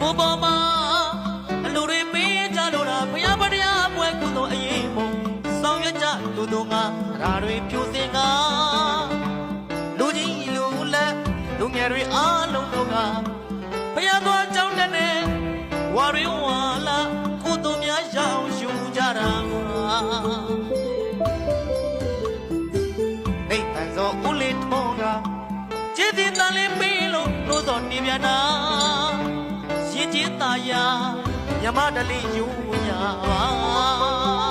ဘူပေါ်မှာအလူတွေပေးကြလို့လားဘုရားဗတရားပွဲကုသိုလ်အရေးမုံဆောင်ရွက်ကြလူတို့ငါအရာတွေဖြူစင်ကလူကြီးလူလက်လူငယ်တွေအားလုံးတို့ကဘုရားတော်ကြောင်းတဲ့နဲ့ဝါရီဝါလာကုသိုလ်များရအောင်ယူကြတာနိဗ္ဗာန်သောဦးလေးထောကကျေးဇူးတန်လေးပေးလို့လို့တော်နေပြန်တာရင်ချင်းตา ယာမြမတလေးယူညာပါ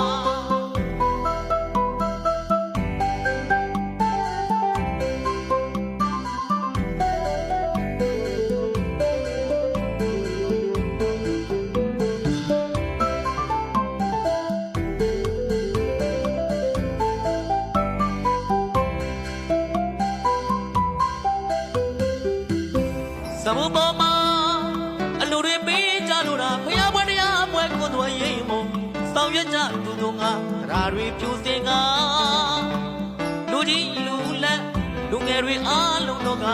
စဘူပေါ်မှာအလူတွေပေး ဆောင်ရွက်ကြသူတို့ငါရာတွေဖြူစင်ကလူကြီးလူလက်လူငယ်တွေအားလုံးတို့က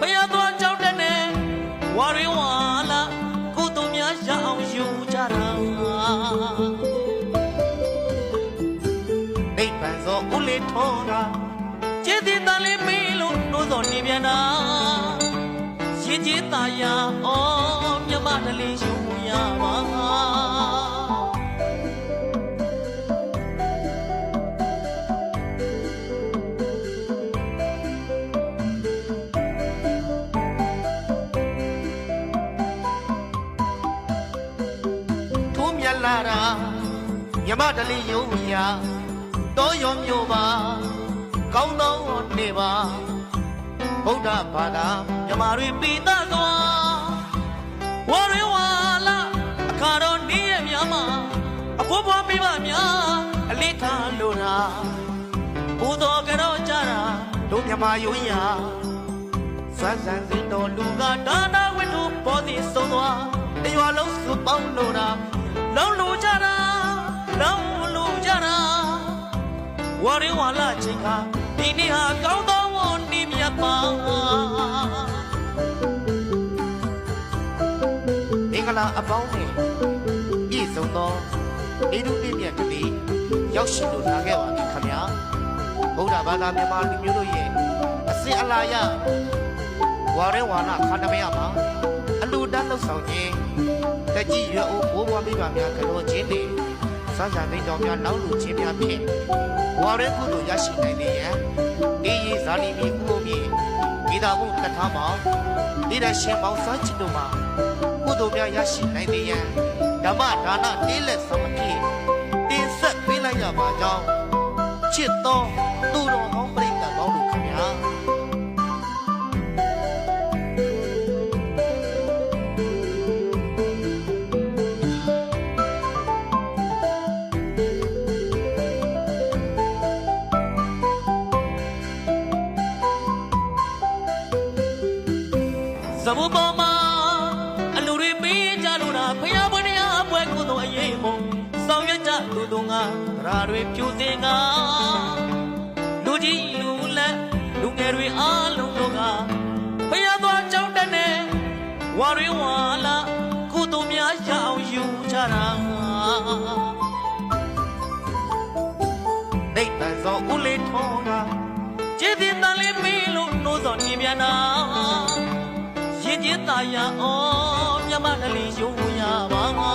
ဖျားသွားကြောက်တဲ့နဲ့ဝါရီဝါလာကုသိုလ်များရအောင်ယူကြတာနိဗ္ဗာန်သောဦးလေးထောကကျေးဇူးတန်လေးပေးလို့လို့သောနေပြန်တာရင်ချင်းตาယာအော်မြမတလေး လာတာမြမတလေးယူရတောရောမျိုးပါကောင်းသောနေပါဗုဒ္ဓဘာသာမြမာတွေပိသသွားဝရဝါလာအခါတော်နေ့ရက်များမှာအဖိုးဖွားမိဘများအလေးထားလို့တာဘုသောကတော်ကြတာတို့မြမာယုံရစန်းစန်းစင်တော်လူကဒါနာဝိတုပေါ်သည်ဆုံးသွားတရွာလုံးစုပေါင်းလို့တာ လုံးလူကြတာလုံးလူကြတာဝရဝါလာချင်းကဒီနေ့ဟာကောင်းသောဝန်ဒီမြတ်ပါမင်္ဂလာအပေါင်းနဲ့ပြည့်စုံသောဣဒုပြည့်မြတ်ကလေးရောက်ရှိလို့လာခဲ့ပါပြီခင်ဗျာဗုဒ္ဓဘာသာမြန်မာလူမျိုးတို့ရဲ့အစစ်အလာရဝရဝါလာခန္ဓမယမှာအလူတန်းလှုပ်ဆောင်ခြင်း တကြီးရွယ်အိုးဘိုးဘွားမိဘများကတော်ချင်းတွေစမ်းစာသိတော်များနောက်လူချင်းများဖြင့်ဝါရဲကုသိုလ်ရရှိနိုင်လေရန်ဒီရီဇာလီမီဥပုံမြေဂီတာမှုတထားမောင်ဒီရရှင်မောင်စွမ်းချစ်တို့မှာကုသိုလ်များရရှိနိုင်လေရန်ဓမ္မဒါနလေးလက်သမတိတင်ဆက်ပေးလိုက်ရပါကြောင်းချစ်တော်သူတော်ကောင်းပြိတ္တကောင်း တို့ခင်ဗျာဇဘူပေါ်မှာအလူတွေပေးကြလို့လားဖျားဘွယ်တရားပွဲကုသိုလ်အရေးမုံဆောင်ရွက်ကြလူတို့ငါရာတွေဖြူစင်ကလူကြီးလူလက်လူငယ်တွေအားလုံးတို့ကဖျားသွားကြောင်းတဲ့နဲ့ဝါရီဝါလာကုသိုလ်များရအောင်ယူကြတာနိဗ္ဗာန်သောဦးလေးထောကကျေးဇူးတန်လေးပေးလို့နှိုးစော်နေပြန်တာ ရင်ချင်းตาယာအော်မြမတလေးယုံရပါမှာ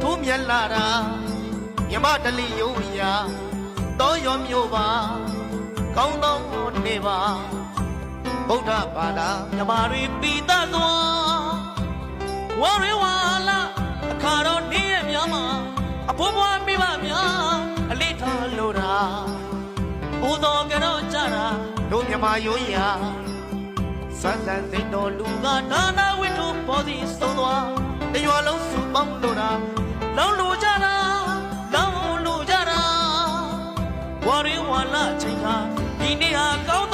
ထိုးမြက်လာတာမြမတလေးယုံရတောရောမျိုးပါကောင်းသောနေပါ ဗုဒ္ဓဘာသာမြမာတွေပိသသွားဝရဝါလာအခါတော်နေ့ရက်များမှာအဖိုးဘွားမိဘများအလေးထားလို့တာဘုသောကတော်ကြတာတို့မြမာယုံရစန်းစန်းစိတ်တော်လူကဒါနာဝိထုပေါ်စီဆုံးသွားတရွာလုံးစုပေါင်းလို့တာလောင်းလို့ကြတာလောင်းလို့ကြတာဝရဝါလာချိန်ခါဒီနေ့ဟာကောင်းသော